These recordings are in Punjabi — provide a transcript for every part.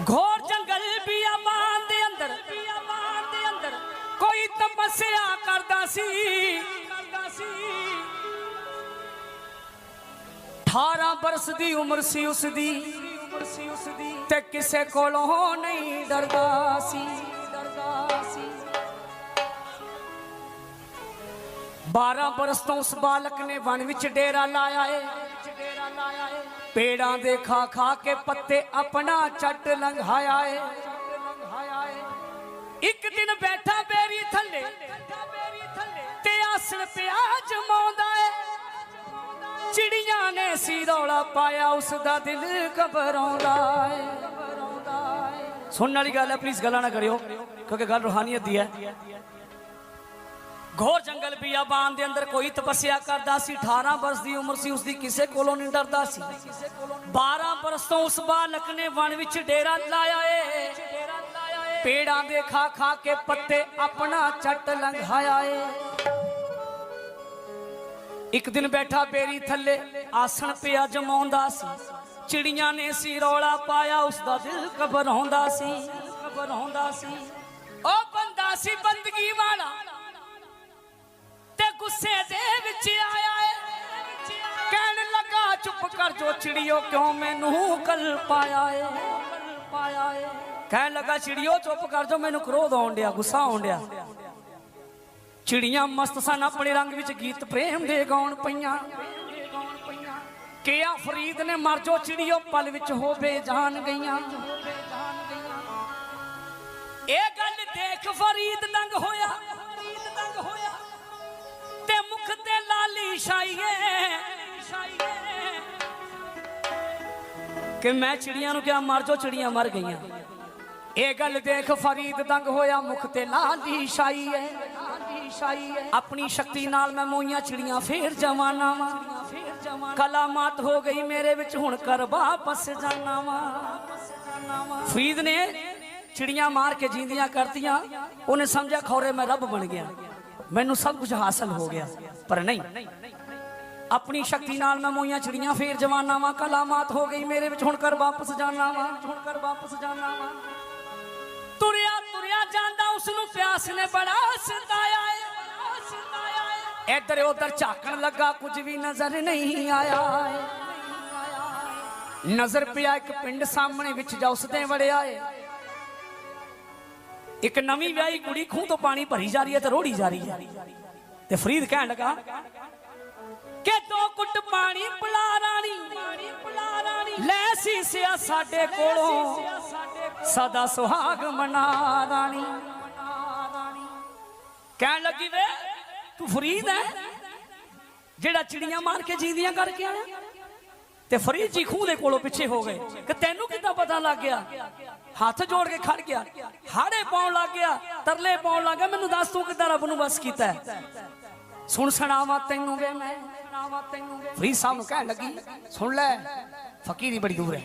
ਘੋਰ ਜੰਗਲ ਬਿਆਬਾਨ ਦੇ ਅੰਦਰ ਬਿਆਬਾਨ ਦੇ ਅੰਦਰ, ਕੋਈ ਤਪੱਸਿਆ ਕਰਦਾ ਸੀ। ਕਰਦਾ ਸੀ 18 ਬਰਸ ਦੀ ਉਮਰ ਸੀ ਉਸ ਦੀ ਉਮਰ ਸੀ ਉਸ ਦੀ ਤੇ ਕਿਸੇ ਕੋਲੋਂ ਨਹੀਂ ਡਰਦਾ ਸੀ। ਡਰਦਾ ਸੀ 12 ਬਰਸ ਤੋਂ ਉਸ ਬਾਲਕ ਨੇ ਵਣ ਵਿੱਚ ਡੇਰਾ ਲਾਇਆ ਏ। ਡੇਰਾ ਲਾਇਆ ਪੇੜਾਂ ਦੇ ਖਾ ਖਾ ਕੇ ਪੱਤੇ ਆਪਣਾ ਚੱਟ ਲੰਘਾਇਆ ਏ। ਇੱਕ ਦਿਨ ਬੈਠਾ ਬੇਰੀ ਥੱਲੇ ਤੇ ਆਸਣ ਪਿਆ ਜਮਾਉਂਦਾ ਏ। ਚਿੜੀਆਂ ਨੇ ਸੀ ਰੌਲਾ ਪਾਇਆ, ਉਸ ਦਾ ਦਿਲ ਘਬਰਾਉਂਦਾ ਏ। ਸੁਣਨ ਵਾਲੀ ਗੱਲ ਹੈ ਪਲੀਜ਼ ਗੱਲਾਂ ਨਾ ਕਰਿਓ, ਕਿਉਂਕਿ ਗੱਲ ਰੂਹਾਨੀਅਤ ਦੀ ਹੈ। ਘੋਰ ਜੰਗਲ ਬਿਆਬਾਨ ਦੇ ਅੰਦਰ ਕੋਈ ਤਪੱਸਿਆ ਕਰਦਾ ਸੀ 18 ਬਰਸ ਦੀ ਉਮਰ ਸੀ ਉਸ ਦੀ ਕਿਸੇ ਕੋਲੋਂ ਨਹੀਂ ਡਰਦਾ ਸੀ। 12 ਬਰਸ ਤੋਂ ਉਸ ਬਾਲਕ ਨੇ ਵਣ ਵਿੱਚ ਡੇਰਾ ਲਾਇਆ ਏ। ਪੇੜਾਂ ਦੇ ਖਾ ਖਾ ਕੇ ਪੱਤੇ ਆਪਣਾ ਚੱਟ ਲੰਘਾਇਆ ਏ। ਇੱਕ ਦਿਨ ਬੈਠਾ ਬੇਰੀ ਥੱਲੇ, ਆਸਣ ਪਿਆ ਜਮਾਉਂਦਾ ਸੀ। ਚਿੜੀਆਂ ਨੇ ਸੀ ਰੌਲਾ ਪਾਇਆ ਉਸ ਦਾ ਦਿਲ ਘਬਰਾਉਂਦਾ ਸੀ। ਘਬਰਾਉਂਦਾ ਸੀ। ਉਹ ਬੰਦਾ ਸੀ ਬੰਦਗੀ ਵਾਲਾ। ਗੁੱਸੇ ਦੇ ਵਿੱਚ ਆਇਆ ਏ। ਕਹਿਣ ਲੱਗਾ, ਚੁੱਪ ਕਰ ਜੋ ਚਿੜੀਓ, ਕਿਉਂ ਮੈਨੂੰ ਕਲ ਪਾਇਆ ਏ? ਪਾਇਆ ਏ ਕਹਿਣ ਲੱਗਾ, ਚਿੜੀਓ, ਚੁੱਪ ਕਰ ਜੋ, ਮੈਨੂੰ ਕ੍ਰੋਧ ਆਉਣ ਡਿਆ, ਗੁੱਸਾ ਆਉਣ ਡਿਆ। ਚਿੜੀਆਂ ਮਸਤ ਸਨ, ਆਪਣੇ ਰੰਗ ਵਿੱਚ ਗੀਤ ਪ੍ਰੇਮ ਦੇ ਗਾਉਣ ਪਈਆਂ। ਕਿਆ ਫਰੀਦ ਨੇ ਮਰ ਜੋ, ਚਿੜੀਓ, ਪਲ ਵਿੱਚ ਹੋਵੇ ਜਾਣ ਗਈਆਂ। ਇਹ ਗੱਲ ਦੇਖ, ਫਰੀਦ ਦੰਗ ਹੋਇਆ। ਕਿ ਮੈਂ ਚਿੜੀਆਂ ਨੂੰ ਕਿਹਾ, ਮਰ ਜੋ ਚਿੜੀਆਂ ਮਰ ਗਈਆਂ। ਇਹ ਗੱਲ ਦੇਖ ਫਰੀਦ ਦੰਗ ਹੋਇਆ, ਮੁਖ ਤੇ ਲਾਲੀ ਛਾਈਏ ਆਪਣੀ ਸ਼ਕਤੀ ਨਾਲ ਮੈਂ ਮੋਈਆਂ ਚਿੜੀਆਂ ਫੇਰ ਜਵਾਨਾ ਵਾ। ਕਲਾਮਾਤ ਹੋ ਗਈ ਮੇਰੇ ਵਿੱਚ, ਹੁਣ ਕਰ ਵਾਪਸ ਜਾਣਾ ਵਾ। ਫਰੀਦ ਨੇ ਚਿੜੀਆਂ ਮਾਰ ਕੇ ਜਿੰਦੀਆਂ ਕਰਤੀਆਂ। ਉਹਨੇ ਸਮਝਿਆ, ਖੌਰੇ, ਮੈਂ ਰੱਬ ਬਣ ਗਿਆ। ਮੈਨੂੰ ਸਭ ਕੁਝ ਹਾਸਲ ਹੋ ਗਿਆ, ਪਰ ਨਹੀਂ ਆਪਣੀ ਸ਼ਕਤੀ ਨਾਲ ਮੈਂ ਮੋਈਆਂ ਚਿੜੀਆਂ, ਫੇਰ ਜਵਾਨਾ ਵਾ ਕਲਾਮਾਤ ਹੋ ਗਈ ਮੇਰੇ ਵਿੱਚ, ਹੁਣ ਕਰ ਵਾਪਸ ਜਾਣਾ ਵਾ ਹੁਣ ਕਰ ਵਾਪਸ ਜਾਣਾ ਵਾ ਤੁਰਿਆ ਤੁਰਿਆ ਜਾਂਦਾ ਉਸ ਨੂੰ ਪਿਆਸ ਨੇ ਬੜਾ ਸਤਾਇਆ ਏ ਇੱਧਰ ਉੱਧਰ ਝਾਕਣ ਲੱਗਾ, ਕੁਝ ਵੀ ਨਜ਼ਰ ਨਹੀਂ ਆਇਆ ਨਜ਼ਰ ਪਿਆ ਇੱਕ ਪਿੰਡ ਸਾਹਮਣੇ ਵਿੱਚ, ਜਾ ਉਸਦੇ ਵੜਿਆ ਏ। ਇੱਕ ਨਵੀਂ ਵਿਆਹੀ ਕੁੜੀ ਖੂਹ ਤੋਂ ਪਾਣੀ ਭਰੀ ਜਾ ਰਹੀ ਹੈ ਤੇ ਰੋੜੀ ਜਾ ਰਹੀ ਹੈ ਤੇ ਫਰੀਦ ਕਹਿਣ ਲੱਗਾ ਕਿ ਦੋ ਕੁੱਟ ਪਾਣੀ ਪਿਲਾ ਰਾਣੀ। ਲੈ ਸੀਸਿਆ ਸਾਡੇ ਕੋਲੋਂ। ਸਦਾ ਸੁਹਾਗ ਮਨਾ ਰਾਣੀ। ਕਹਿਣ ਲੱਗੀ ਵੇ, ਤੂੰ ਫਰੀਦ ਹੈ ਜਿਹੜਾ ਚਿੜੀਆਂ ਮਾਰ ਕੇ ਜੀਂਦੀਆਂ ਕਰਕੇ ਆਇਆ। ਤੇ ਫਰੀਦ ਜੀ ਖੂਹ ਦੇ ਕੋਲੋਂ ਪਿੱਛੇ ਹੋ ਗਏ। ਕਿ ਤੈਨੂੰ ਕਿੱਦਾਂ ਪਤਾ ਲੱਗ ਗਿਆ? ਹੱਥ ਜੋੜ ਕੇ ਖੜ ਗਿਆ। ਹਾੜੇ ਪਾਉਣ ਲੱਗ ਗਿਆ। ਤਰਲੇ ਪਾਉਣ ਲੱਗ ਗਿਆ। ਮੈਨੂੰ ਦੱਸ ਤੂੰ ਕਿੱਦਾਂ ਰੱਬ ਨੂੰ ਬਸ ਕੀਤਾ? ਸੁਣ ਸੁਣਾਵਾ ਤੈਨੂੰ ਵੇ ਮੈਂ। ਫਰੀਦ ਸਾਹਿਬ ਨੂੰ ਕਹਿਣ ਲੱਗੀ, ਸੁਣ ਲੈ, ਫਕੀਰੀ ਬੜੀ ਦੂਰ ਹੈ।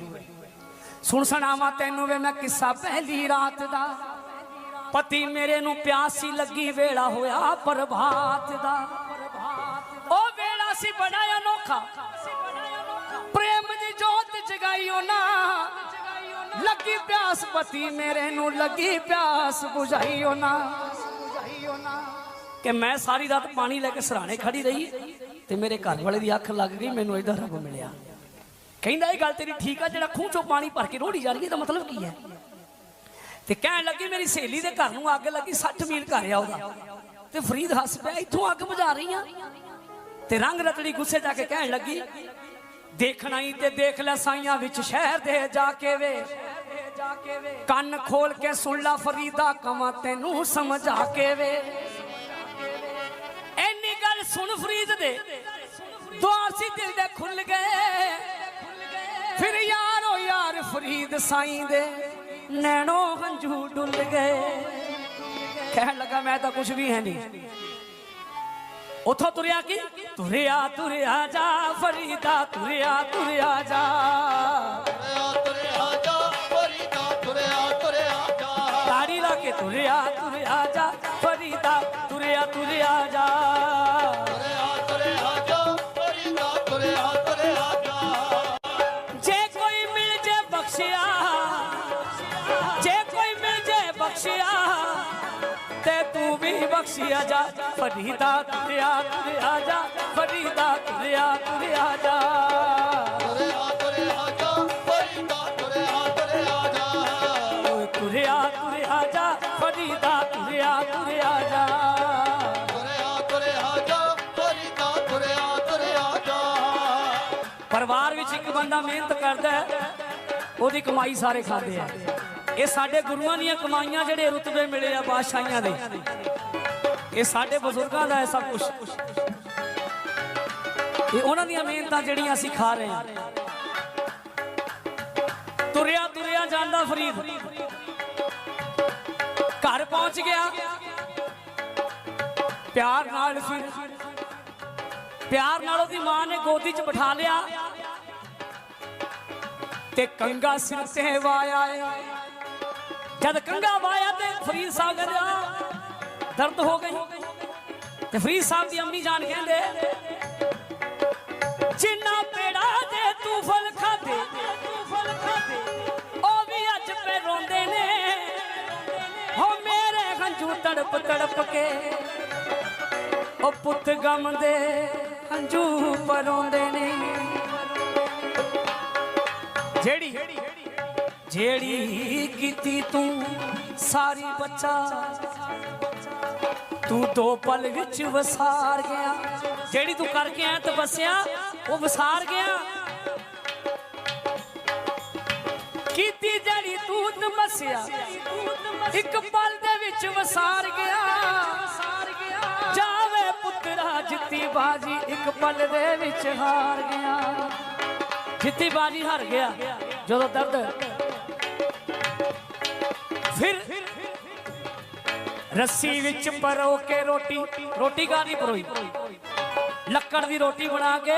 ਸੁਣ ਸੁਣਾਵਾ ਤੈਨੂੰ ਵੇ ਮੈਂ ਕਿੱਸਾ ਪਹਿਲੀ ਰਾਤ ਦਾ। ਪਤੀ ਮੇਰੇ ਨੂੰ ਪਿਆਸੀ ਲੱਗੀ ਵੇਲਾ ਹੋਇਆ ਪ੍ਰਭਾਤ ਦਾ। ਉਹ ਵੇਲਾ ਸੀ ਬੜਾ ਅਨੋਖਾ। ਪ੍ਰੇਮ ਦੀ ਜੋਤ ਜਗਾਈ ਨਾ ਲੱਗੀ ਪਿਆਸ ਪਤੀ ਮੇਰੇ ਨੂੰ, ਲੱਗੀ ਪਿਆਸ 부ਝਾਈ ਨਾ ਕਿ ਮੈਂ ਸਾਰੀ ਰਾਤ ਪਾਣੀ ਲੈ ਕੇ ਸਰਾਣੇ ਖੜੀ ਰਹੀ ਤੇ ਮੇਰੇ ਘਰ ਵਾਲੇ ਦੀ ਅੱਖ ਲੱਗ ਗਈ, ਮੈਨੂੰ ਇਹਦਾ ਰੱਬ ਮਿਲਿਆ। ਕਹਿੰਦਾ, ਇਹ ਗੱਲ ਤੇਰੀ ਠੀਕ ਆ, ਜਿਹੜਾ ਖੂਹ ਚੋਂ ਪਾਣੀ ਭਰ ਕੇ ਰੋੜੀ ਜਾ ਰਹੀ ਹੈ ਇਹਦਾ ਮਤਲਬ ਕੀ ਹੈ? ਤੇ ਕਹਿਣ ਲੱਗੀ, ਮੇਰੀ ਸਹੇਲੀ ਦੇ ਘਰ ਨੂੰ ਅੱਗ ਲੱਗੀ 60 ਮੀਲ ਘਰ ਆ ਉਹਦਾ। ਤੇ ਫਰੀਦ ਹੱਸ ਪਿਆ, ਇੱਥੋਂ ਅੱਗ ਬੁਝਾ ਰਹੀ ਆ? ਤੇ ਰੰਗ ਰਤੜੀ ਗੁੱਸੇ ਜਾ ਕੇ ਕਹਿਣ ਲੱਗੀ, ਦੇਖਣਾ ਹੀ ਤੇ ਦੇਖ ਲੈ ਸਾਈਆਂ ਵਿੱਚ ਸ਼ਹਿਰ ਦੇ ਜਾ ਕੇ ਵੇ। ਕੰਨ ਖੋਲ ਕੇ ਸੁਣ ਲਾ ਫਰੀਦਾ ਕਵਾਂ, ਤੈਨੂੰ ਸਮਝਾ ਕੇ ਵੇ। ਸੁਣ ਫਰੀਦ ਦੇ। ਦੁਆਰ ਸੀ ਦਿਲ ਦੇ ਖੁੱਲ ਗਏ। ਫਿਰ ਯਾਰੋ ਯਾਰ ਫਰੀਦ ਸਾਈਂ ਦੇ ਨੈਣੋ ਹੰਝੂ ਡੁੱਲ ਗਏ। ਕਹਿਣ ਲੱਗਾ, ਮੈਂ ਤਾਂ ਕੁਝ ਵੀ ਹੈ ਨਹੀਂ। ਉਥੋਂ ਤੁਰਿਆ ਕੀ? ਤੁਰਿਆ ਤੁਰਿਆ ਜਾ ਫਰੀਦਾ ਤੁਰਿਆ ਤੁਰਿਆ ਜਾ ਤੁਰਿਆ ਤੁਰਿਆ ਜਾ, ਫਰੀਦਾ ਤੁਰਿਆ ਤੁਰਿਆ ਜਾ। ਤਾੜੀ ਲਾ ਕੇ ਤੁਰਿਆ ਤੁਰਿਆ ਜਾ, ਫਰੀਦਾ ਤੁਰਿਆ ਤੁਰਿਆ ਜਾ। ਬਖਸ਼ਿਆ ਜਾ ਫਰੀਦਾ ਤੁਰਿਆ ਤੁਰਿਆ ਜਾ ਫਰੀਦਾ ਤੁਰਿਆ ਤੁਰਿਆ ਜਾ। ਤੁਰਿਆ ਤੁਰਿਆ ਜਾ ਫਰੀਦਾ ਤੁਰਿਆ ਤੁਰਿਆ ਜਾ। ਓਏ ਤੁਰਿਆ ਤੁਰਿਆ ਜਾ ਫਰੀਦਾ ਤੁਰਿਆ ਤੁਰਿਆ ਜਾ। ਤੁਰਿਆ ਤੁਰਿਆ ਜਾ ਫਰੀਦਾ ਤੁਰਿਆ ਤੁਰਿਆ ਜਾ। ਪਰਿਵਾਰ ਵਿੱਚ ਇੱਕ ਬੰਦਾ ਮਿਹਨਤ ਕਰਦਾ ਹੈ ਉਹਦੀ ਕਮਾਈ ਸਾਰੇ ਖਾਂਦੇ ਆ। ਇਹ ਸਾਡੇ ਗੁਰੂਆਂ ਦੀਆਂ ਕਮਾਈਆਂ ਜਿਹੜੇ ਰੁਤਬੇ ਮਿਲੇ ਆ ਬਾਦਸ਼ਾਹੀਆਂ ਦੇ। ਇਹ ਸਾਡੇ ਬਜ਼ੁਰਗਾਂ ਦਾ ਹੈ ਸਭ ਕੁਝ ਇਹ ਉਹਨਾਂ ਦੀਆਂ ਮਿਹਨਤਾਂ ਜਿਹੜੀਆਂ ਅਸੀਂ ਖਾ ਰਹੇ ਹਾਂ। ਤੁਰਿਆ ਤੁਰਿਆ ਜਾਂਦਾ ਫਰੀਦ। ਘਰ ਪਹੁੰਚ ਗਿਆ। ਪਿਆਰ ਨਾਲ ਫਿਰ ਪਿਆਰ ਨਾਲ ਉਹਦੀ ਮਾਂ ਨੇ ਗੋਦੀ 'ਚ ਬਿਠਾ ਲਿਆ। ਤੇ ਕੰਗਾ ਸਿਰ ਤੇ ਵਾਇਆ ਜਦ ਕੰਗਾ ਵਾਇਆ ਤੇ ਫਰੀਦ ਸਾਹਿਬ ਕਹਿੰਦੇ ਆ ਦਰਦ ਹੋ ਗਈ। ਤੇ ਫਰੀਦ ਸਾਹਿਬ ਦੀ ਅੰਮੀ ਜਾਨ ਕਹਿੰਦੇ, ਜਿੰਨਾ ਪੇੜਾ ਦੇ ਤੂੰ ਫਲ ਖਾਦੇ ਤੂੰ ਫਲ ਖਾਦੇ ਉਹ ਵੀ ਅੱਜ ਪੇ ਰੋਂਦੇ ਨੇ। ਹੋ ਮੇਰੇ ਹੰਝੂ ਤੜਪ ਤੜਪ ਕੇ, ਉਹ ਪੁੱਤ ਗਮ ਦੇ ਹੰਝੂ ਪਰੋਂਦੇ ਨੇ। ਜਿਹੜੀ ਜਿਹੜੀ ਕੀਤੀ ਤੂੰ, ਸਾਰੀ ਬੱਚਾ ਤੂੰ ਦੋ ਪਲ ਵਿੱਚ ਵਸਾਰ ਗਿਆ। ਜਿਹੜੀ ਤੂੰ ਕਰਕੇ ਆਇਆ ਤਪੱਸਿਆ ਉਹ ਵਸਾਰ ਗਿਆ। ਕੀਤੀ ਜਿਹੜੀ ਤੂੰ ਤਪੱਸਿਆ ਇੱਕ ਪਲ ਦੇ ਵਿੱਚ ਵਸਾਰ ਗਿਆ। ਜਾਵੇ ਪੁੱਤਰਾ ਜਿੱਤੀ ਬਾਜੀ ਇੱਕ ਪਲ ਦੇ ਵਿੱਚ ਹਾਰ ਗਿਆ। ਜਿੱਤੀ ਬਾਜੀ ਹਾਰ ਗਿਆ, ਜਦੋਂ ਦਰਦ। ਫਿਰ ਰੱਸੀ ਵਿੱਚ ਪਰੋ ਕੇ ਰੋਟੀ। ਰੋਟੀ ਕਾਹਦੀ ਪਰੋਈ। ਲੱਕੜ ਦੀ ਰੋਟੀ ਬਣਾ ਕੇ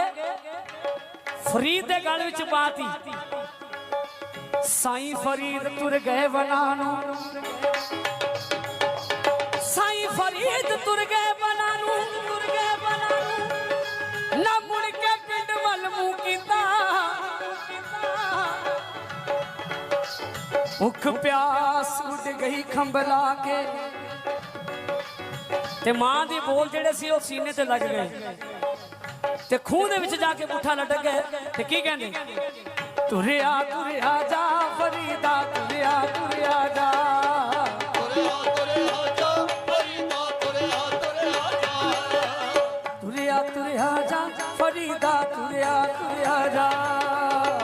ਫਰੀਦ ਦੇ ਗਲ ਵਿੱਚ ਪਾਤੀ। ਸਾਈਂ ਫਰੀਦ ਤੁਰ ਗਏ ਬਨਾ ਨੂੰ। ਸਾਈਂ ਫਰੀਦ ਤੁਰ ਗਏ ਬਨਾ ਨੂੰ ਤੁਰ ਗਏ ਬਨਾ ਨੂੰ। ਨਾ ਮੁੜ ਕੇ ਪਿੰਡ ਵੱਲ ਮੂੰਹ ਕੀਤਾ। ਭੁੱਖ ਪਿਆਸ ਉੱਡ ਗਈ ਖੰਭਲਾ ਕੇ। ਤੇ ਮਾਂ ਦੇ ਬੋਲ ਜਿਹੜੇ ਸੀ ਉਹ ਸੀਨੇ ਤੇ ਲੱਗ ਗਏ। ਤੇ ਖੂਹ ਦੇ ਵਿੱਚ ਜਾ ਕੇ ਪੁੱਠਾ ਲਟਕ ਗਏ ਤੇ ਕੀ ਕਹਿੰਦੇ? ਤੁਰਿਆ ਤੁਰਿਆ ਜਾ, ਫਰੀਦਾ, ਤੁਰਿਆ ਤੁਰਿਆ ਜਾ। ਤੁਰਿਆ ਤੁਰਿਆ ਜਾ, ਫਰੀਦਾ, ਤੁਰਿਆ ਤੁਰਿਆ ਜਾ।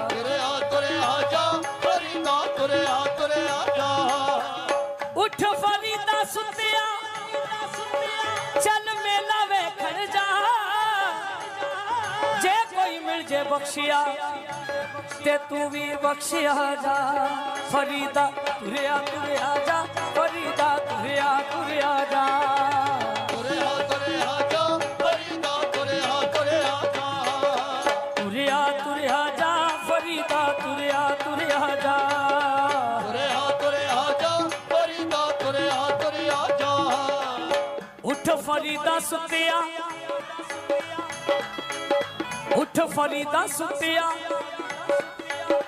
ਤੁਰਿਆ ਤੁਰਿਆ ਜਾ, ਫਰੀਦਾ, ਤੁਰਿਆ ਜੇ ਬਖਸ਼ਿਆ ਤੇ ਤੂੰ ਵੀ ਬਖਸ਼ਿਆ ਜਾ। ਫਰੀਦਾ ਤੁਰਿਆ ਤੁਰਿਆ ਜਾ ਫਰੀਦਾ ਤੁਰਿਆ ਤੁਰਿਆ ਜਾ। ਤੁਰਿਆ ਤੁਰਿਆ ਜਾ ਫਰੀਦਾ ਤੁਰਿਆ ਤੁਰਿਆ ਜਾ। ਤੁਰਿਆ ਤੁਰਿਆ ਜਾ ਫਰੀਦਾ ਤੁਰਿਆ ਤੁਰਿਆ ਜਾ। ਤੁਰਿਆ ਤੁਰਿਆ ਜਾ ਫਰੀਦਾ ਤੁਰਿਆ ਤੁਰਿਆ ਜਾ। ਉੱਠ ਫਰੀਦਾ ਸੁੱਤਿਆ। ਉੱਠ ਫਰੀਦਾ ਸੁੱਤਿਆ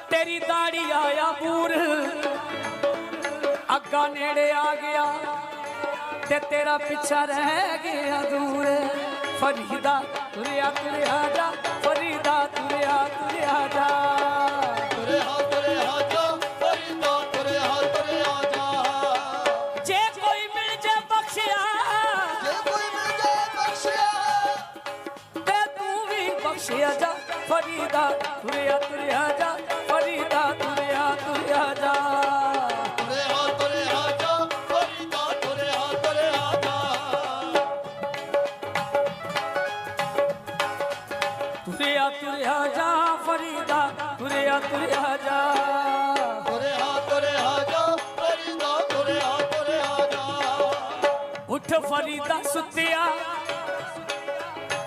ਤੇਰੀ ਦਾੜੀ ਆਇਆ ਪੂਰ। ਅੱਗਾ ਨੇੜੇ ਆ ਗਿਆ ਤੇ ਤੇਰਾ ਪਿੱਛਾ ਰਹਿ ਗਿਆ ਦੂਰ। ਫਰੀਦਾ ਤੁਰਿਆ ਤੁਰਿਆ ਜਾ, ਫਰੀਦਾ ਤੁਰਿਆ ਤੁਰਿਆ ਜਾ। ਬਖਸ਼ਿਆ ਜਾ ਫਰੀਦਾ ਤੁਰਿਆ ਤੁਰਿਆ ਜਾ ਫਰੀਦਾ ਤੁਰਿਆ ਤੁਰਿਆ ਜਾ। ਤੁਰਿਆ ਤੁਰਿਆ ਜਾ ਫਰੀਦਾ ਤੁਰਿਆ ਤੁਰਿਆ ਜਾ। ਤੁਰਿਆ ਤੁਰਿਆ ਜਾ ਫਰੀਦਾ ਤੁਰਿਆ ਤੁਰਿਆ ਜਾ। ਉੱਠ ਫਰੀਦਾ ਸੁੱਤਿਆ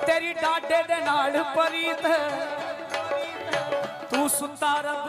ਤੇਰੀ ਡਾਡੇ ਦੇ ਨਾਲ ਪਰੀਤ ਤੂੰ ਸੁੱਤਾ ਰੱਬ